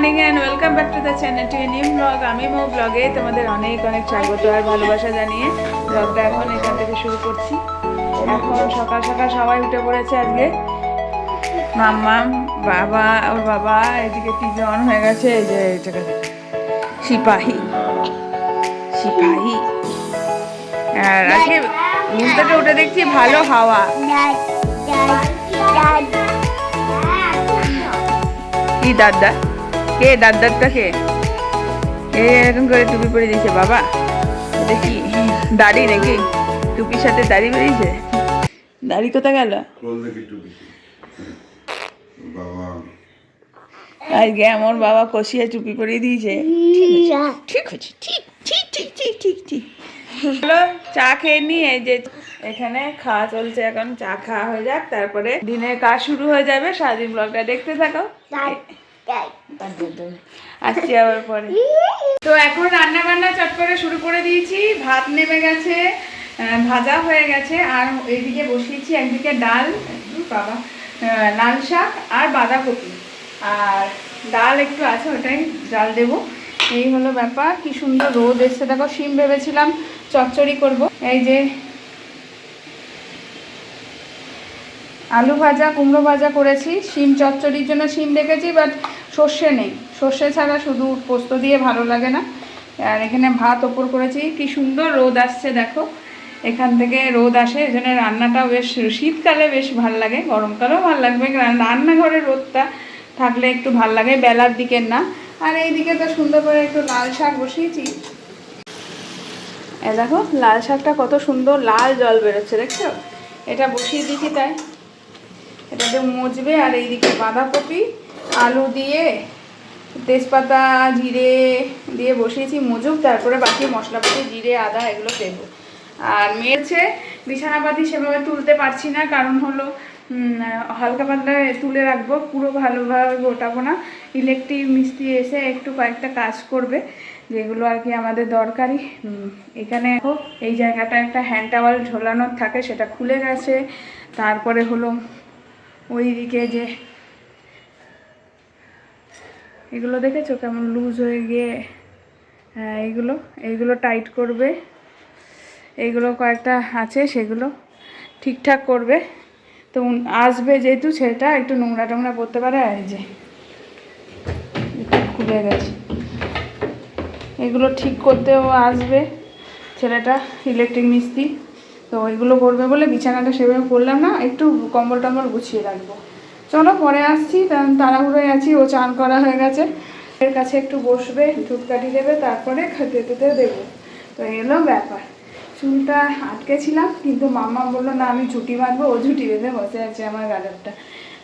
Morning and welcome back to the channel to new vlog আমি মো ব্লগে তোমাদের অনেক অনেক স্বাগত আর ভালোবাসা জানিয়ে ব্লগটা এখন এখান থেকে শুরু করছি এখন সকাল সকাল সবাই উঠে পড়েছে আজকে মাম্মা বাবা ওর বাবা এদিকে অন হয়ে গেছে এই যে এটাকে। সিপাহী সিপাহী আর আজকে ঘুম উঠে দেখছি ভালো হাওয়া কি দাদা কে? দাদারটা কে এ এরকম করে টুপি পরে দিয়েছে বাবা। দেখি দাড়ি নাকি? টুপির সাথে দাড়ি বেরিয়েছে? দাড়ি কোথা গেল? খোল দেখি টুপি। বাবা। আজকে আমার বাবা কষিয়ে চুপি পরিয়ে দিয়েছে। ঠিক আছে ঠিক ঠিক ঠিক ঠিক ঠিক ঠিক হ্যালো চা খেয়ে নিয়ে যে এখানে খাওয়া চলছে এখন। চা খাওয়া হয়ে যাক তারপরে দিনের কাজ শুরু হয়ে যাবে। সারাদিন ব্লগটা দেখতে থাকো। আসছি আবার পরে। তো এখন রান্না বান্না চট করে শুরু করে দিয়েছি। ভাত নেমে গেছে ভাজা হয়ে গেছে আর এইদিকে বসিয়েছি একদিকে ডাল বাবা লাল শাক আর বাঁধাকপি। আর ডাল একটু আছে ওটাই ডাল দেবো। এই হলো ব্যাপার কি সুন্দর রোদ এসছে। দেখো শিম ভেবেছিলাম চচ্চড়ি করব। এই যে আলু ভাজা কুমড়ো ভাজা করেছি। শিম চচ্চড়ির জন্য শিম রেখেছি বাট সর্ষে নেই। সর্ষে ছাড়া শুধু পোস্ত দিয়ে ভালো লাগে না। আর এখানে ভাত ওপর করেছি। কি সুন্দর রোদ আসছে, দেখো। এখান থেকে রোদ আসে, এই জন্য রান্নাটাও বেশ, শীতকালে বেশ ভালো লাগে। গরমকালেও ভালো লাগবে। রান্নাঘরে রোদটা থাকলে একটু ভালো লাগে, বেলার দিকের না। আর এইদিকে তো সুন্দর করে একটু লাল শাক বসিয়েছি। এ দেখো, লাল শাকটা কত সুন্দর লাল জল বেরোচ্ছে, দেখছ? এটা বসিয়ে দিয়েছি তাই। এটাতে মুজবে, আর এইদিকে বাঁধাকপি। আলু দিয়ে, তেজপাতা, জিরে দিয়ে বসিয়েছি মজুক তারপরে বাকি মশলাপাতি, জিরে, আদা, এগুলো দেবো। আর মেয়েছে, বিছানাপাতি সেভাবে তুলতে পারছি না, কারণ হলো হালকা পাতলা তুলে রাখব, পুরো ভালোভাবে গোটাবো না। ইলেকট্রিক মিস্ত্রি এসে একটু কয়েকটা কাজ করবে, যেগুলো আর কি আমাদের দরকারি। এখানে এই জায়গাটা একটা হ্যান্ড টাওয়াল ঝোলানোর থাকে, সেটা খুলে গেছে। তারপরে হলো, ওইদিকে যে এগুলো দেখেছ কেমন লুজ হয়ে গিয়ে? হ্যাঁ এইগুলো এইগুলো টাইট করবে। এইগুলো কয়েকটা আছে, সেগুলো ঠিকঠাক করবে। তো আসবে যেহেতু সেটা একটু নোংরা টোংরা করতে পারে, আর যে খুলে গেছে। এগুলো ঠিক করতেও আসবে ছেলেটা ইলেকট্রিক মিস্ত্রি। তো এগুলো করবে বলে বিছানাটা সেভাবে করলাম না, একটু কম্বল টম্বল গুছিয়ে রাখব। চলো পরে আসছি, কারণ তাড়াহুড়োয় আছি, ও চান করা হয়ে গেছে। এর কাছে একটু বসবে, ধূপকাঠি দেবে, তারপরে খেতে টেতে দেবো। তো এলো ব্যাপার। চুলটা আটকে ছিলাম কিন্তু মামা বলল, না, আমি ঝুটি বাঁধবো, ও ঝুটি বেঁধে বসে আছে আমার গাজরটা।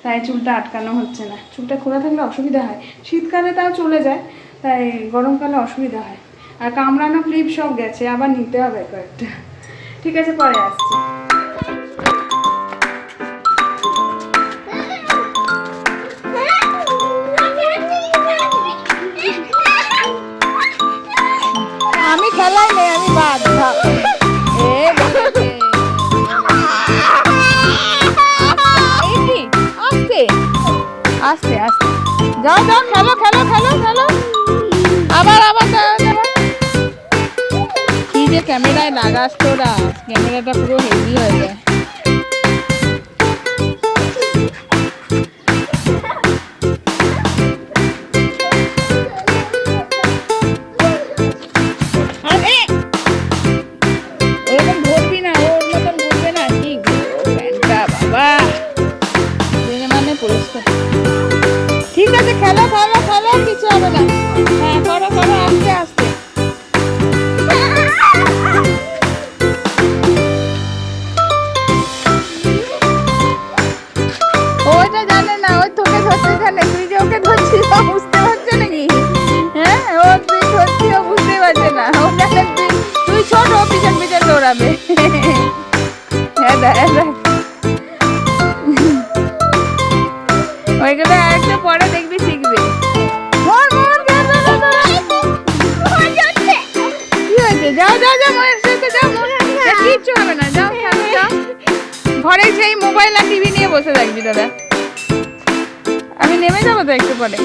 তাই চুলটা আটকানো হচ্ছে না। চুলটা খোলা থাকলে অসুবিধা হয়। শীতকালে তাও চলে যায়, তাই গরমকালে অসুবিধা হয়। আর কামড়ানো ক্লিপ সব গেছে, আবার নিতে হবে কয়েকটা। ঠিক আছে, পরে আসছি। আমি খেলাই নেই, আমি বাদ আস্তে আস্তে আস্তে যাও যাও, খেলো খেলো খেলো খেলো। আবার আবার। কি যে ক্যামেরায় লাগাস তোরা। ক্যামেরাটা পুরো হেভি হয়ে যায়। দৌড়াবে হ্যাঁ হ্যাঁ দেখ ওইগুলো আরেকটু পরে দেখবি শিখবে। যাও যাও যাও মনের সাথে যাও। এ, কিচ্ছু হবে না। যাও যাও। ঘরে সেই মোবাইল আর টিভি নিয়ে বসে থাকবি দাদা। আমি নেমে যাব তো একটু পরে।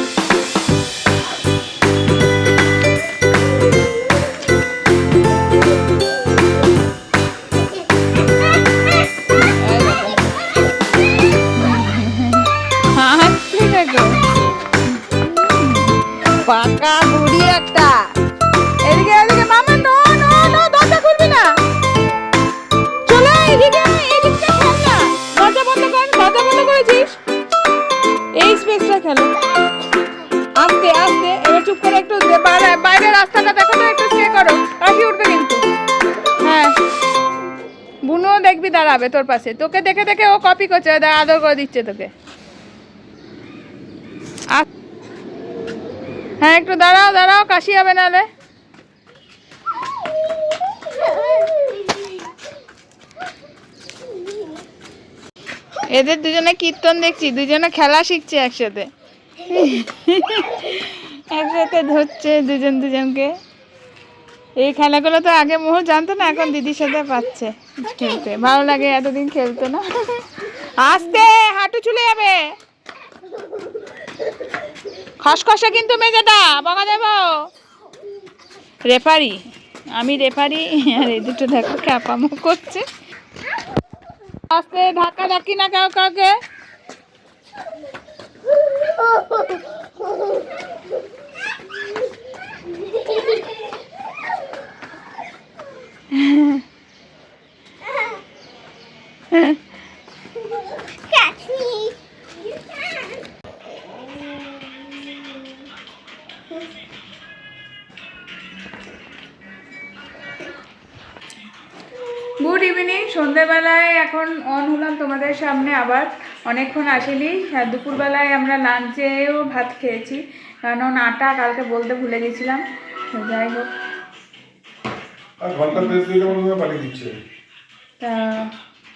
স্পেসটা খেলো। আস্তে আস্তে, এবার চুপ করে একটু বাইরে রাস্তাটা দেখো তো, একটু স্টে করো। পাখি উঠবে কিন্তু। হ্যাঁ। বুনুও দেখবি দাঁড়াবে তোর পাশে। তোকে দেখে দেখে ও কপি করছে আদর করে দিচ্ছে তোকে। হ্যাঁ একটু দাঁড়াও দাঁড়াও, কাশি হবে নাহলে এদের দুজনে কীর্তন দেখছি, দুজনে খেলা শিখছে একসাথে। একসাথে ধরছে দুজন দুজনকে। এই খেলাগুলো তো আগে মোহ জানতো না, এখন দিদির সাথে পাচ্ছে খেলতে। ভালো লাগে এতদিন খেলতো না। আসতে, হাঁটু চলে যাবে। খসখসে কিন্তু মেজাটা, বকা দেব। রেফারি, আমি রেফারি, আর এই দুটো দেখো ক্যাপামো করছে। আস্তে ধাক্কা ধাক্কি না কাউ কাউকে Catch ইভিনিং সন্ধ্যেবেলায় এখন অন হলাম তোমাদের সামনে আবার। অনেকক্ষণ আসেনি। দুপুরবেলায় আমরা লাঞ্চেও ভাত খেয়েছি। কারণ আটা কালকে বলতে ভুলে গেছিলাম। যাই হোক।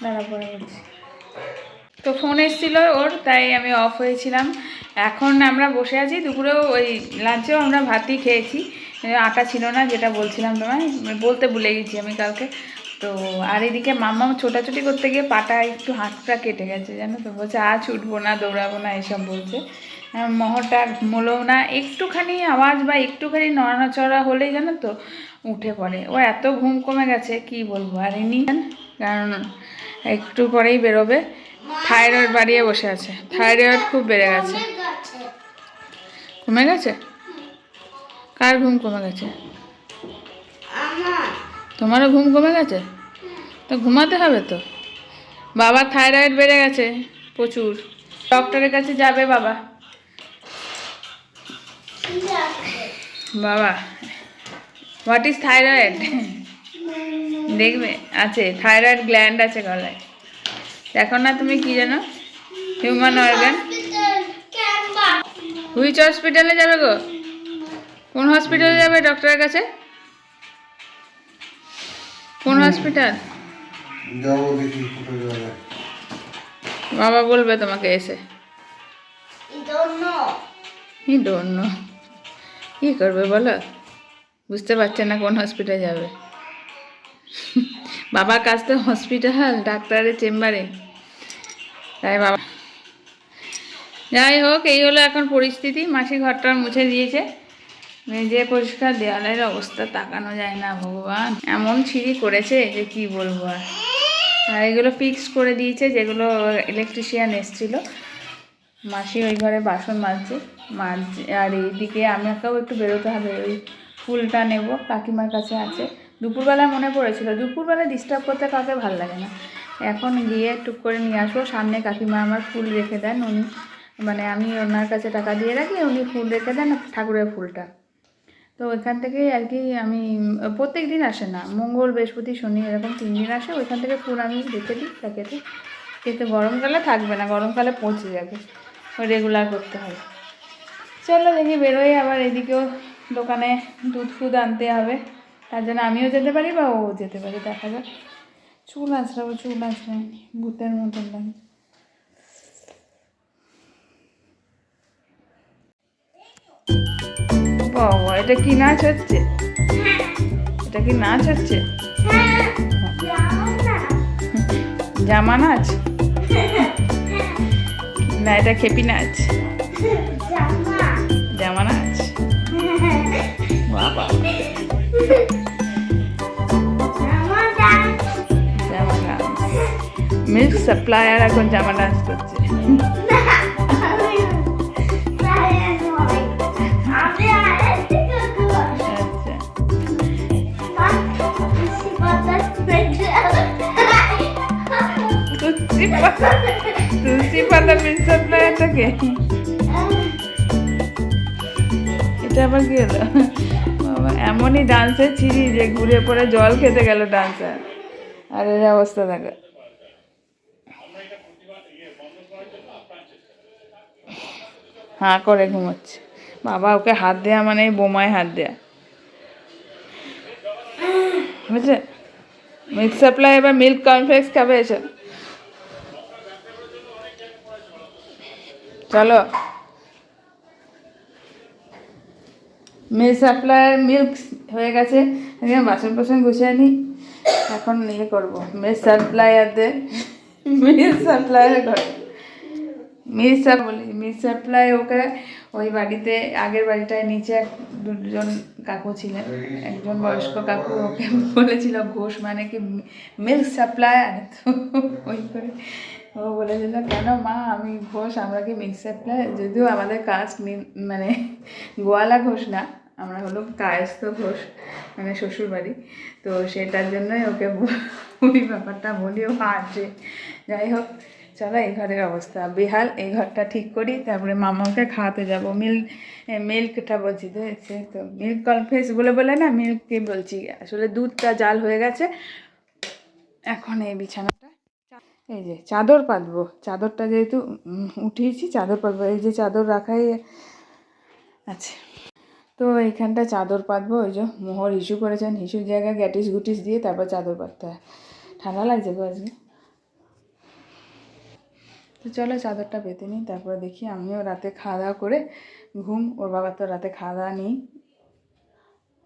দাঁড়া পরে বলছি। তো ফোন এসেছিল ওর তাই আমি অফ হয়েছিলাম। এখন আমরা বসে আছি। দুপুরেও ওই লাঞ্চেও আমরা ভাতই খেয়েছি। আটা ছিল না যেটা বলছিলাম তোমায়। বলতে ভুলে গেছি আমি কালকে। তো আর এদিকে মাম্মা ছোটাছুটি করতে গিয়ে পাটা একটু হাতটা কেটে গেছে জানো তো? বলছে আজ উঠবো না দৌড়াবো না এসব বলছে। আহ, মহরটা ঘুমোলেও না একটুখানি আওয়াজ বা একটুখানি নড়াচড়া হলেই জানো তো উঠে পড়ে। ও এত ঘুম কমে গেছে কি বলব? আর ইনি কারণ একটু পরেই বেরোবে। থাইরয়েড বাড়িয়ে বসে আছে। থাইরয়েড খুব বেড়ে গেছে। কমে গেছে? কার ঘুম কমে গেছে? তোমারও ঘুম কমে গেছে? তো ঘুমাতে হবে তো। বাবার থাইরয়েড বেড়ে গেছে, প্রচুর। ডক্টরের কাছে যাবে বাবা। বাবা হোয়াট ইজ থাইরয়েড দেখবে, আছে থাইরয়েড গ্ল্যান্ড আছে গলায়। দেখো না তুমি কি জানো? হিউম্যান অর্গান হুইচ হসপিটালে যাবে গো? কোন হসপিটালে যাবে ডক্টরের কাছে? কোন হসপিটাল যাব দেখি কোথায় যাওয়া যায়। বাবা বলবে তোমাকে এসে। ই ডোন্ট নো কী করবে বলো? বুঝতে পারছে না কোন হসপিটালে যাবে। বাবার কাছ তো হসপিটাল ডাক্তারের চেম্বারে তাই বাবা যাই হোক এই হলো এখন পরিস্থিতি। মাসি ঘরটা মুছে দিয়েছে। মেজে পরিষ্কার দেওয়ালের অবস্থা, তাকানো যায় না ভগবান। এমন ছিঁড়ি করেছে যে কি বলব আর। এগুলো ফিক্স করে দিয়েছে যেগুলো ইলেকট্রিশিয়ান এসছিল। মাসি ওই ঘরে বাসন মাজছে মাজছে। আর এইদিকে আমাকেও একটু বেরোতে হবে, ওই ফুলটা নেব, কাকিমার কাছে আছে। দুপুরবেলা মনে পড়েছিল, দুপুরবেলা ডিস্টার্ব করতে কাউকে ভালো লাগে না। এখন গিয়ে টুক করে নিয়ে আসব, সামনে কাকিমা আমার ফুল রেখে দেন উনি। মানে আমি ওনার কাছে টাকা দিয়ে রাখি, উনি ফুল রেখে দেন ঠাকুরের ফুলটা। তো ওইখান থেকেই আর কি আমি প্রত্যেক দিন আসে না। মঙ্গল, বৃহস্পতি, শনি এরকম তিন দিন আসে। ওইখান থেকে ফুল আমি রেখে দিই প্যাকেটে। কিন্তু গরমকালে থাকবে না গরমকালে পচে যাবে। রেগুলার করতে হবে চলো দেখি বেরোই আবার এদিকেও দোকানে দুধ ফুদ আনতে হবে। তার জন্য আমিও যেতে পারি বা ও যেতে পারি, দেখা যাক। চুল আঁচড়াবো, চুল আঁচড়াই ভূতের মতন লাগে। বাবা এটা কি নাচ হচ্ছে? এটা কি নাচ হচ্ছে? জামা নাচ? না এটা খেপি নাচ। জামা নাচ? বাবা। মিল্ক সাপ্লায়ার এখন জামা নাচ করছে। সাপ্লাইটাকে এটা আবার কি হলো? এমনই ডান্সের ছিঁড়ি যে ঘুরে পড়ে জল খেতে গেল ডান্সার। আর এর অবস্থা দেখো। হাঁ করে ঘুমোচ্ছে। বাবা, ওকে হাত দেয়া মানে বোমায় হাত দেয়া। বুঝলে? মিল্ক সাপ্লাই এবার মিল্ক কর্নফ্লেক্স খাবে এসে। চলো। মিল্ক সাপ্লাইয়ের মিল্ক হয়ে গেছে। বাসন বাসন গুছিয়ে নিই এখন ইয়ে করব। মিল্ক সাপ্লাইয়ারদের মিল্ক সাপ্লাইয়ের ঘরে। মিস সাপ বলি। মিস সাপ্লাই ওকে ওই বাড়িতে, আগের বাড়িটায় নিচে এক দুজন কাকু ছিলেন। একজন বয়স্ক কাকু ওকে বলেছিল, ঘোষ মানে কি মিল্ক সাপ্লায়ার তো ওই করে। ও বলেছিল কেন মা? আমি ঘোষ, আমরা কি সাপ্লাই যদিও আমাদের কাস্ট মানে গোয়ালা ঘোষ না, আমরা হলো কায়স্থ ঘোষ মানে শ্বশুর বাড়ি তো সেটার জন্যই ওকে ওই ব্যাপারটা বলি, ও হাসে যাই হোক, চলো এই ঘরের অবস্থা। বেহাল, এই ঘরটা ঠিক করি, তারপরে মামাকে খাওয়াতে যাব। মিল্ক মিল্কটা বলছি তো সে তো? মিল্ক কনফেস বলে বলে না মিল্ককে বলছি। আসলে দুধটা জাল হয়ে গেছে, এখন এই বিছানাটা এই যে চাদর পাতবো। চাদরটা যেহেতু উঠিয়েছি, চাদর পাতবো। এই যে চাদর রাখাই আছে। তো এইখানটা চাদর পাতবো, ওই যে মোহর হিসু করেছেন হিসুর জায়গায় গ্যাটিস গুটিস দিয়ে তারপর চাদর পাততে হয়। ঠান্ডা লাগছে গো আজকে। তো চলো চাদরটা পেতে নিই, তারপরে দেখি আমিও রাতে খাওয়া দাওয়া করে ঘুম, ওর বাবা তো রাতে খাওয়া দাওয়া নেই।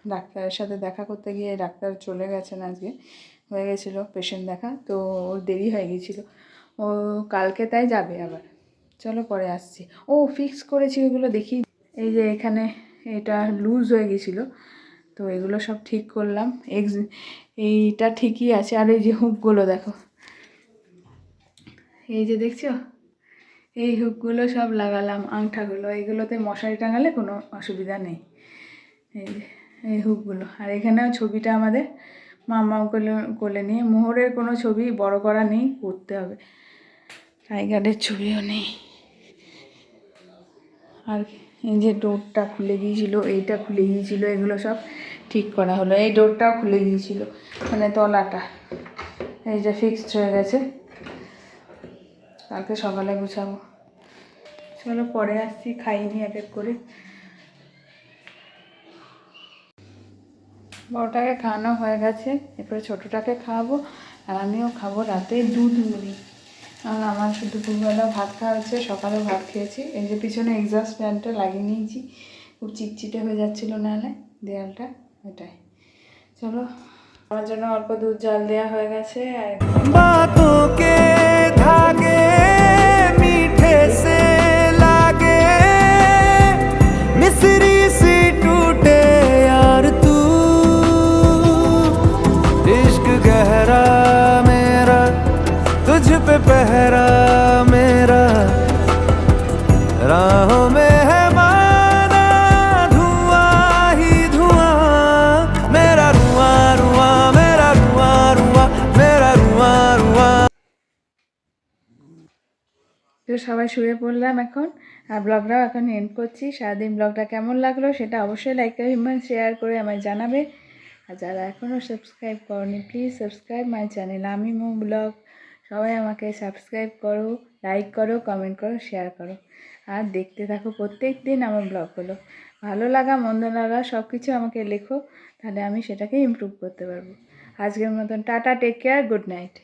ডাক্তারের সাথে দেখা করতে গিয়ে ডাক্তার চলে গেছেন আজকে। হয়ে গেছিল পেশেন্ট দেখা, তো ওর দেরি হয়ে গেছিল। ও কালকে তাই যাবে আবার। চলো পরে আসছি। ও ফিক্স করেছি ওগুলো দেখি এই যে এখানে এটা লুজ হয়ে গেছিল, তো এগুলো সব ঠিক করলাম। এক্স এইটা ঠিকই আছে। আর এই যে হুকগুলো দেখো। এই যে দেখছ? এই হুকগুলো সব লাগালাম, আংঠাগুলো। এগুলোতে মশারি টাঙালে কোনো অসুবিধা নেই। এই হুকগুলো আর এখানেও ছবিটা আমাদের মামা কোলে কোলে নিয়ে। মোহরের কোনো ছবি বড় করা নেই, করতে হবে। টাইগারের ছবিও নেই। আর এই যে ডোরটা খুলে গিয়েছিল এইটা খুলে গিয়েছিল এগুলো সব ঠিক করা হলো। এই ডোরটাও খুলে গিয়েছিল মানে তলাটা। এই যে ফিক্সড হয়ে গেছে। কালকে সকালে গুছাবো। চলো পরে আসছি, খাইনি এক এক করে। বড়টাকে খাওয়ানো হয়ে গেছে। এরপরে ছোটোটাকে খাওয়াবো আর আমিও খাব রাতে দুধ মুড়ি। আর আমার শুধু দুপুরবেলা ভাত খাওয়া হচ্ছে সকালে ভাত খেয়েছি। এই যে পিছনে এক্সস্ট ফ্যানটা লাগিয়ে নিয়েছি, খুব চিটচিটে হয়ে যাচ্ছিল নাহলে দেয়ালটা ওটাই চলো, আমার জন্য অল্প দুধ জাল দেওয়া হয়ে গেছে। আর তো সবাই শুয়ে পড়লাম এখন। আর ব্লগটাও এখন এন্ড করছি। সারাদিন ব্লগটা কেমন লাগল সেটা অবশ্যই লাইক কমেন্ট শেয়ার করে আমায় জানাবে। আর যারা এখনও সাবস্ক্রাইব করনি প্লিজ সাবস্ক্রাইব মাই চ্যানেল আমি মো ব্লগ। সবাই আমাকে সাবস্ক্রাইব করো লাইক করো কমেন্ট করো শেয়ার করো। আর দেখতে থাকো প্রত্যেক দিন আমার ব্লগগুলো। ভালো লাগা, মন্দ লাগা সব কিছু আমাকে লেখো, তাহলে আমি সেটাকে ইমপ্রুভ করতে পারব। আজকের মতন tata take care good night